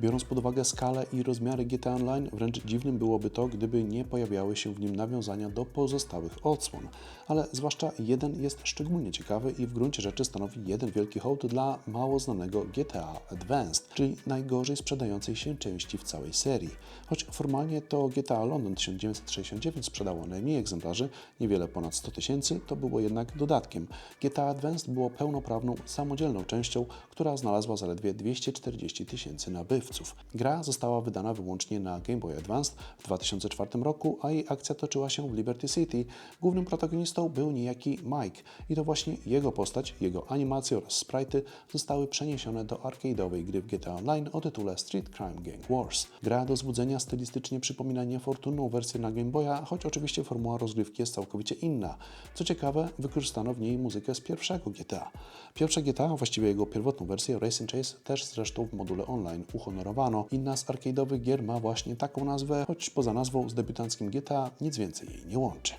Biorąc pod uwagę skalę i rozmiary GTA Online, wręcz dziwnym byłoby to, gdyby nie pojawiały się w nim nawiązania do pozostałych odsłon. Ale zwłaszcza jeden jest szczególnie ciekawy i w gruncie rzeczy stanowi jeden wielki hołd dla mało znanego GTA Advanced, czyli najgorzej sprzedającej się części w całej serii. Choć formalnie to GTA London 1969 sprzedało najmniej egzemplarzy, niewiele ponad 100 tysięcy, to było jednak dodatkiem. GTA Advanced było pełnoprawną, samodzielną częścią, która znalazła zaledwie 240 tysięcy nabywców. Gra została wydana wyłącznie na Game Boy Advance w 2004 roku, a jej akcja toczyła się w Liberty City. Głównym protagonistą był niejaki Mike i to właśnie jego postać, jego animacje oraz sprite'y zostały przeniesione do arcade'owej gry w GTA Online o tytule Street Crime Gang Wars. Gra do zbudzenia stylistycznie przypomina niefortunną wersję na Game Boya, choć oczywiście formuła rozgrywki jest całkowicie inna. Co ciekawe, wykorzystano w niej muzykę z pierwszego GTA. Pierwsze GTA, właściwie jego pierwotną wersję Racing Chase też zresztą w module online Inna z arcade'owych gier ma właśnie taką nazwę, choć poza nazwą z debiutanckim GTA nic więcej jej nie łączy.